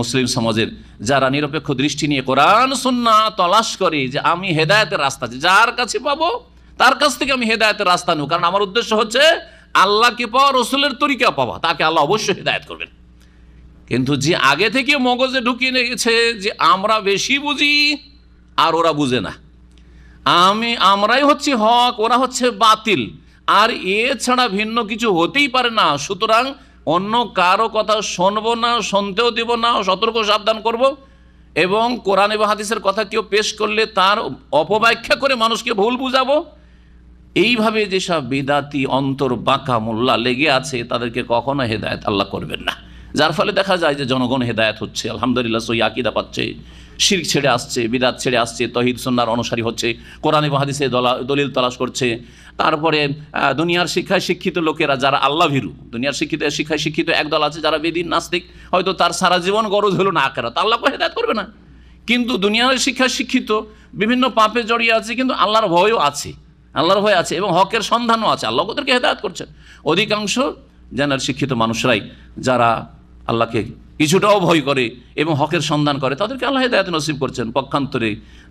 মুসলিম সমাজের যারা নিরপেক্ষ দৃষ্টি নিয়ে কোরআন সুন্না তলাশ করে যে আমি হেদায়তের রাস্তা যার কাছে পাবো, তার কাছ থেকে আমি হেদায়তের রাস্তা নেব। কারণ আমার উদ্দেশ্য হচ্ছে আল্লাহকে পাওয়া, রসুলের তরিকা পাওয়া, তাকে আল্লাহ অবশ্যই হেদায়ত করবেন। কিন্তু যে আগে থেকে মগজে ঢুকিয়ে নিয়েছে যে আমরা বেশি বুঝি, আর ওরা বুঝে না। আমি, আমরাই হচ্ছে হক, ওরা হচ্ছে বাতিল। আর এছাড়া ভিন্ন কিছু হতেই পারে না। সুতরাং অন্য কারও কথা শুনব না, শুনতেও দিব না, সতর্ক সাবধান করব। এবং কোরআন এবং হাদিসের কথা কেউ পেশ করলে তার অপব্যাখ্যা করে মানুষকে ভুল বুঝাবো। এইভাবে যেসব বিদাতি অন্তর বাঁকা মোল্লা লেগে আছে, তাদেরকে কখনো হেদায়ত আল্লাহ করবেন না। যার ফলে দেখা যায় যে জনগণ হেদায়ত হচ্ছে, আলহামদুলিল্লাহ সই আকিদা পাচ্ছে। শির ছেড়ে আসছে, বিদাত ছেড়ে আসছে, তহিদ সন্ন্যার অনুসারী হচ্ছে, কোরআন এবং হাদিসে দলা- দলিল তলাশ করছে। তারপরে দুনিয়ার শিক্ষায় শিক্ষিত লোকেরা যারা আল্লাহ ভীরু দুনিয়ার শিক্ষিত, শিক্ষায় শিক্ষিত একদল আছে যারা বেদিন, নাস্তিক, হয়তো তার সারা জীবন গরজ হলো না আকেরা তা আল্লাহকে হেদায়ত করবে না। কিন্তু দুনিয়ার শিক্ষায় শিক্ষিত বিভিন্ন পাপে জড়িয়ে আছে, কিন্তু আল্লাহর ভয়ও আছে। আল্লাহর ভয় আছে এবং হকের সন্ধানও আছে। আল্লাহ ওদেরকে হেদায়ত করছেন। অধিকাংশ জেনার শিক্ষিত মানুষরাই যারা আল্লাহকে কিছুটাও ভয় করে এবং হকের সন্ধান করে। তাদেরকে আল্লাহ হেদায়ত নসিব করছেন। পক্ষান্তরে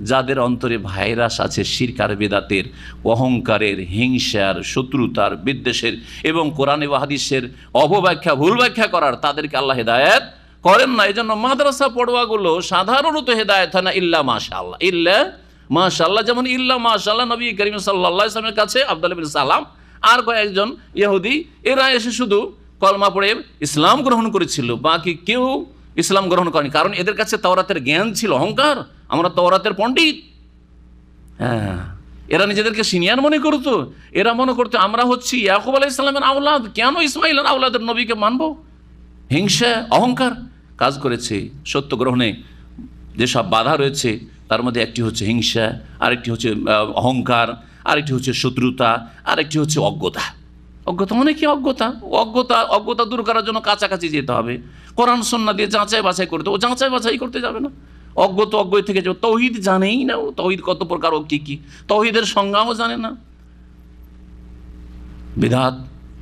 যাদের অন্তরে ভাইরাস আছে, শিরকার বেদাতের, অহংকারের, হিংসার, শত্রুতার, বিদ্বেষের এবং কোরআন এবং হাদিসের অপব্যাখ্যা ভুল ব্যাখ্যা করার তাদেরকে আল্লাহ হেদায়ত করেন না। এই জন্য মাদ্রাসা পড়ুয়াগুলো সাধারণত হেদায়ত হয় না, ইল্লা মাশা আল্লাহ ইল্লা মাশাল্লাহ যেমন ইল্লা মাশাল্লাহ নবী করিম সাল্লাহ ইসলামের কাছে আব্দুল বিন সালাম আর কয়েকজন ইহুদি, এরা এসে শুধু কলমা পড়ে ইসলাম গ্রহণ করেছিল, বাকি কেউ ইসলাম গ্রহণ করেনি। কারণ এদের কাছে তওরাতের জ্ঞান ছিল, অহংকার। আমরা তওরাতের পণ্ডিত। হ্যাঁ এরা নিজেদেরকে সিনিয়র মনে করতো। এরা মনে করতো, আমরা হচ্ছি ইয়াকুব আলাহ ইসলামের আওলাদ। কেন ইসমাইল আওলাদের নবীকে মানব? হিংসা, অহংকার কাজ করেছে সত্য গ্রহণে। যেসব বাধা রয়েছে, তার মধ্যে একটি হচ্ছে হিংসা, আরেকটি হচ্ছে অহংকার, আরেকটি হচ্ছে শত্রুতা, আরেকটি হচ্ছে অজ্ঞতা। অজ্ঞতা মানে কি অজ্ঞতা। অজ্ঞতা অজ্ঞতা দূর করার জন্য কাছাকাছি যেতে হবে। কোরআন সন্না দিয়ে যাচাই বাছাই করতে ও যাচাই বাছাই করতে যাবে না। অজ্ঞ তো অজ্ঞ থেকে যাবে। তহিদ জানেই না ও। তহিদ কত প্রকার ও কী কী। তহিদের সংজ্ঞাও জানে না। বিধাত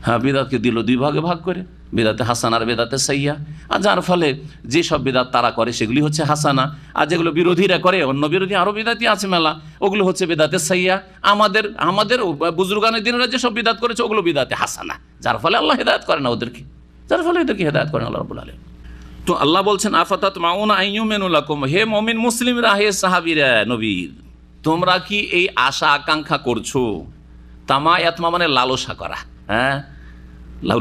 হ্যাঁ বিধাতকে দিল দুই ভাগে ভাগ করে। বেদাতে হাসানা আর বেদাতে সাইয়া। আর যার ফলে যেসব বেদাত তারা করে, সেগুলি হচ্ছে হাসানা। আর যেগুলো বিরোধীরা করে, অন্য বিরোধী আরও বেদাতি আছে মেলা। ওগুলো হচ্ছে বেদাতে সাইয়া। আমাদের আমাদের বুজুর্গানের দিনেরা যেসব বিদাত করেছে, ওগুলো বিদাতে হাসানা। যার ফলে আল্লাহ হেদায়ত করে না ওদেরকে। যার ফলে এদেরকে হেদায়ত করেন আল্লাহ রবুল আলম তো আল্লাহ বলছেন আফাতাত মাউনা আইয়ুমেনুলাকুম হে মমিন মুসলিমরা, হে সাহাবিরা নবীর তোমরা কি এই আশা আকাঙ্ক্ষা করছ? তামা এতমা মানে লালসা করা হ্যাঁ?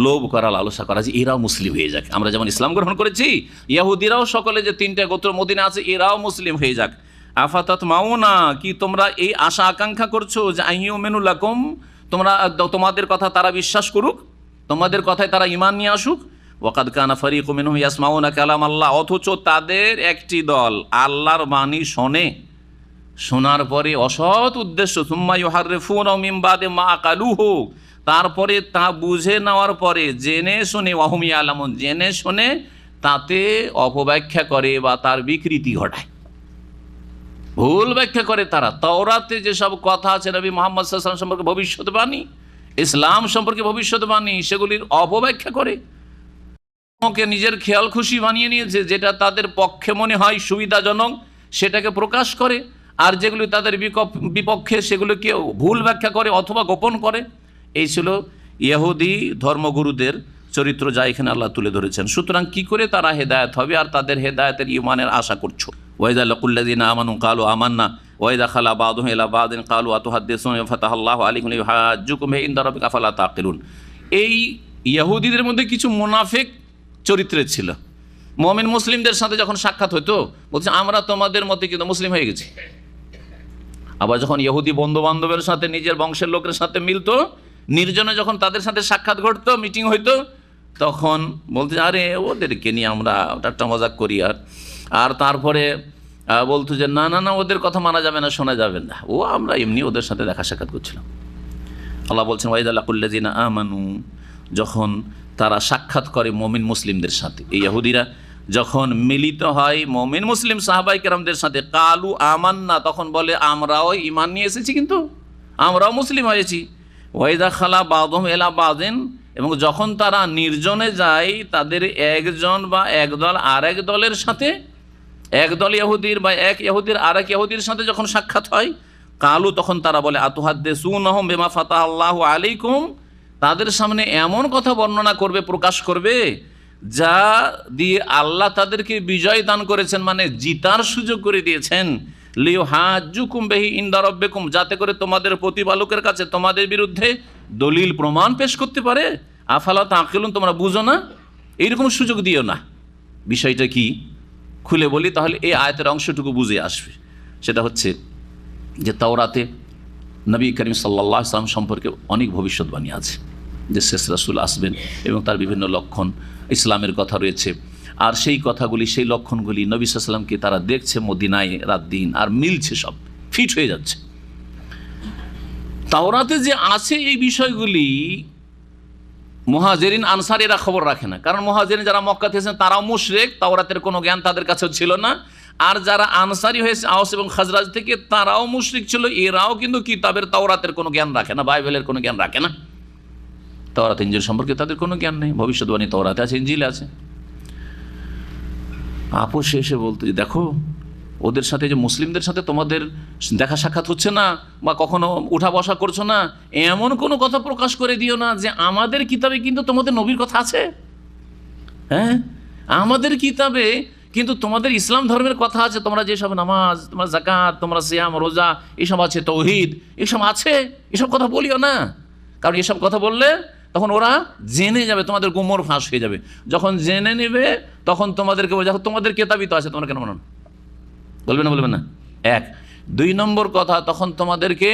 লোভ করা লালসা করা যে এরাও মুসলিম হয়ে যাক। আমরা যেমন ইসলাম গ্রহণ করেছি, ইয়াহুদিরাও সকলে যে তিনটা গোত্র মদিনা আছে, এরাও মুসলিম হয়ে যাক। আফাতাত মাউনা, কি তোমরা এই আশা আকাঙ্ক্ষা করছ যে আহিউ মেনুলাকুম তোমরা তোমাদের কথা তারা বিশ্বাস করুক, তোমাদের কথায় তারা ইমান নিয়ে আসুক। ওয়াকাদ কানা ফারিক মিনহুম ইয়াসমাউনা কালাম আল্লাহ অথচ তাদের একটি দল আল্লাহর বাণী শোনে। শোনার পরে অসৎ উদ্দেশ্য, সুম্মা ইউহারিফুন মিমবাদে মা কালুহু তারপরে তা বুঝে নেওয়ার পরে জেনে শুনে অহমি আলামন, জেনে শুনে তাতে অপব্যাখ্যা করে বা তার বিকৃতি ঘটায়। ভুল ব্যাখ্যা করে তারা। তওরাতে যেসব কথা আছে, নবী মোহাম্মদ সাল্লাম সম্পর্কে ভবিষ্যৎবাণী, ইসলাম সম্পর্কে ভবিষ্যৎবাণী, সেগুলির অপব্যাখ্যা করে ওকে নিজের খেয়াল খুশি বানিয়ে নিয়েছে, যেটা তাদের পক্ষে মনে হয় সুবিধাজনক, সেটাকে প্রকাশ করে, আর যেগুলি তাদের বিপক্ষে সেগুলোকে ভুল ব্যাখ্যা করে অথবা গোপন করে। এই ছিল ইহুদি ধর্মগুরুদের চরিত্র যা এখানে আল্লাহ তুলে ধরেছেন। সুতরাং কি করে তারা হেদায়েত হবে আর তাদের হেদায়েতের ইমানের আশা করছ? ওয়াইদা লকুল্লাদিন আমানু কালু আমান্না ওয়াইদা খালা বাদুহ ইলা বাদিন কালু আতুহাদ্দিসুন ফাতাহাল্লাহু আলাইকুম হাজ্জুকুম হে ইনদা রাব্বিকা ফালা তাকিলুন। এই ইয়াহুদিদের মধ্যে কিছু মুনাফিক চরিত্রের ছিল। মমিন মুসলিমদের সাথে যখন সাক্ষাৎ হতো বলছে, আমরা তোমাদের মধ্যে কিন্তু মুসলিম হয়ে গেছি। আবার যখন ইহুদি বন্ধু বান্ধবের সাথে, নিজের বংশের লোকের সাথে মিলতো নির্জনে যখন তাদের সাথে সাক্ষাৎ ঘটতো মিটিং হইতো, তখন বলতে, আরে, ওদেরকে নিয়ে আমরা একটা মজাক করি আর। আর তারপরে বলতো যে, না না না, ওদের কথা মানা যাবে না, শোনা যাবে না। ও, আমরা এমনি ওদের সাথে দেখা সাক্ষাৎ করছিলাম। আল্লাহ বলছেন ওয়াইদাল্লাকুল্লাজিনা আমানু। যখন তারা সাক্ষাৎ করে মমিন মুসলিমদের সাথে। এই ইহুদিরা যখন মিলিত হয় মমিন মুসলিম সাহাবাই কেরামদের সাথে, কালু আমান্না, তখন বলে, আমরাও ইমান নিয়ে এসেছি কিন্তু, আমরাও মুসলিম হয়েছি। ওয়াইদা খালা বাদম এলা বাদিন, এবং যখন তারা নির্জনে যায়, তাদের একজন বা একদল আর এক দলের সাথে একদল ইহুদির বা এক ইহুদির আর এক ইহুদির সাথে যখন সাক্ষাৎ হয়, কালু তখন তারা বলে আতুহাদ্দে সুনহম বেমা ফাতাহ আল্লাহ আলাইকুম? তাদের সামনে এমন কথা বর্ণনা করবে, প্রকাশ করবে, যা দিয়ে আল্লাহ তাদেরকে বিজয় দান করেছেন মানে জিতার সুযোগ করে দিয়েছেন। লিও হাজুকুম বেহি ইন্দারব্বেকুম যাতে করে তোমাদের প্রতিপালকের কাছে তোমাদের বিরুদ্ধে দলিল প্রমাণ পেশ করতে পারে। আফালা তাকিলুন, তোমরা বুঝো না, এইরকম সুযোগ দিও না। বিষয়টা কি? খুলে বলি, তাহলে এই আয়তের অংশটুকু বুঝে আসবে। সেটা হচ্ছে যে তাওরাতে নবী করিম সাল্লাহ ইসলাম সম্পর্কে অনেক ভবিষ্যৎবাণী আছে। যে শেষ রাসুল আসবেন এবং তার বিভিন্ন লক্ষণ, ইসলামের কথা রয়েছে। আর সেই কথাগুলি, সেই লক্ষণগুলি নবী সাল্লামকে তারা দেখছে মদিনায় রাত দিন আর মিলছে সব, ফিট হয়ে যাচ্ছে। তাওরাতে যে আছে এই বিষয়গুলি, মহাজেরিন, আনসার এরা খবর রাখে না। কারণ মহাজেরিন যারা মক্কা থেকেছেন তারাও মুশরেক, তাওরাতের কোনো জ্ঞান তাদের কাছেও ছিল না। আর যারা আনসারি হয়েছে, আওস এবং খাজরাজ থেকে, তারাও মুশরিক ছিল, এরাও কিন্তু কিতাবের, তাওরাতের কোনো জ্ঞান রাখে না, বাইবেলের কোনো জ্ঞান রাখে না। তাওরাত, ইঞ্জিল সম্পর্কে তাদের কোনো জ্ঞান নেই ভবিষ্যৎবাণী তাওরাতে আছে, ইঞ্জিল আছে। আপোষ এসে বলতে যে, দেখো ওদের সাথে যে মুসলিমদের সাথে তোমাদের দেখা সাক্ষাৎ হচ্ছে না বা কখনো উঠা বসা করছ না এমন কোনো কথা প্রকাশ করে দিও না যে আমাদের কিতাবে কিন্তু তোমাদের নবীর কথা আছে? হ্যাঁ? আমাদের কিতাবে কিন্তু তোমাদের ইসলাম ধর্মের কথা আছে তোমরা যেসব নামাজ তোমরা জাকাত তোমরা সিয়াম রোজা এসব আছে তৌহিদ এসব আছে এসব কথা বলিও না। কারণ এসব কথা বললে তখন ওরা জেনে যাবে, তোমাদের গোমর ফাঁস হয়ে যাবে। যখন জেনে নেবে, তখন তোমাদেরকে দেখো, তোমাদের কেতাবই তো আছে, তোমরা কেন মানো বলবে না বলবে না? এক। দুই নম্বর কথা, তখন তোমাদেরকে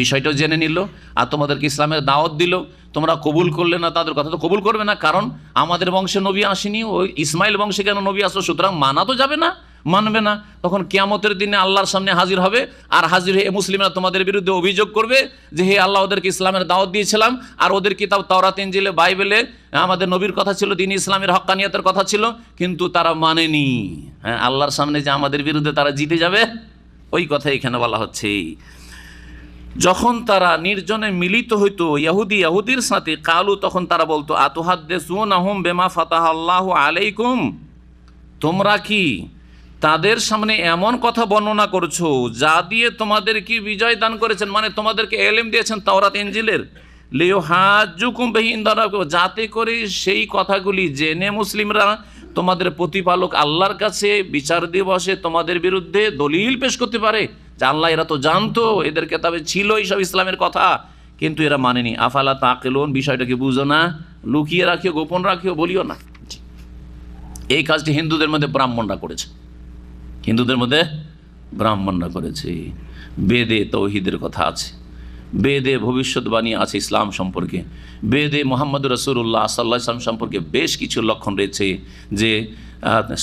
বিষয়টাও জেনে নিল, আর তোমাদেরকে ইসলামের দাওয়াত দিল। তোমরা কবুল করলে না তাদের কথা তো কবুল করবে না, কারণ আমাদের বংশে নবী আসেনি, ওই ইসমাইল বংশে কেন নবী আসলো? সুতরাং মানা তো যাবে না। মানবে না, তখন কিয়ামতের দিনে আল্লাহর সামনে হাজির হবে, আর হাজির হয়ে মুসলিমরা তোমাদের বিরুদ্ধে অভিযোগ করবে যে, হে আল্লাহ, ওদেরকে ইসলামের দাওয়াত দিয়েছিলাম, আর ওদের কিতাব, তাওরাত ইঞ্জিলে বাইবেলে আমাদের নবীর কথা ছিল, দিন ইসলামের হক্কানিয়তের কথা ছিল, কিন্তু তারা মানেনি। হ্যাঁ আল্লাহর সামনে যে আমাদের বিরুদ্ধে তারা জিতে যাবে, ওই কথা এখানে বলা হচ্ছে। যখন তারা নির্জনে মিলিত হইতো, ইয়াহুদি, ইয়াহুদির সাথে, কালু তখন তারা বলতো আতুহাদ্দে সুনাহুম বেমা ফাতাহ আল্লাহ আলাইকুম? তোমরা কি তাদের সামনে এমন কথা বর্ণনা করছ, যা দিয়ে তোমাদের কি বিজয় দান করেছেন? মানে তোমাদেরকে এলেম দিয়েছেন তাওরাত ইঞ্জিলের লিও হাজুকুম বেহিন যাতে করে সেই কথাগুলি জেনে মুসলিমরা তোমাদের প্রতিপালক আল্লাহর কাছে বিচার দিবসে তোমাদের বিরুদ্ধে দলিল পেশ করতে পারে। যে আল্লাহ, এরা তো জানতো, এদের কেতাবে ছিল এইসব ইসলামের কথা। কিন্তু এরা মানেনি। আফালা তাকেলন, বিষয়টাকে বুঝো না, লুকিয়ে রাখিও, গোপন রাখিও, বলিও না। এই কাজটি হিন্দুদের মধ্যে ব্রাহ্মণরা করেছে। হিন্দুদের মধ্যে ব্রাহ্মণরা করেছে। বেদে তৌহিদের কথা আছে। বেদে ভবিষ্যৎবাণী আছে ইসলাম সম্পর্কে। বেদে মোহাম্মদ রসুল্লাহ সাল্লাহ ইসলাম সম্পর্কে বেশ কিছু লক্ষণ রয়েছে যে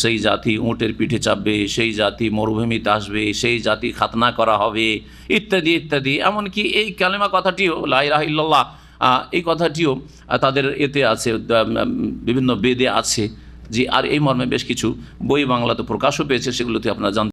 সেই জাতি উঁটের পিঠে চাপবে, সেই জাতি মরুভূমিতে আসবে, সেই জাতি খাতনা করা হবে, ইত্যাদি ইত্যাদি। এমনকি এই কালেমা কথাটিও লাইরাহিল্লাহ এই কথাটিও তাদের এতে আছে বিভিন্ন বেদে আছে। যে আর এই মর্মে বেশ কিছু বই বাংলাতে প্রকাশও পেয়েছে সেগুলোতে আপনারা জানতে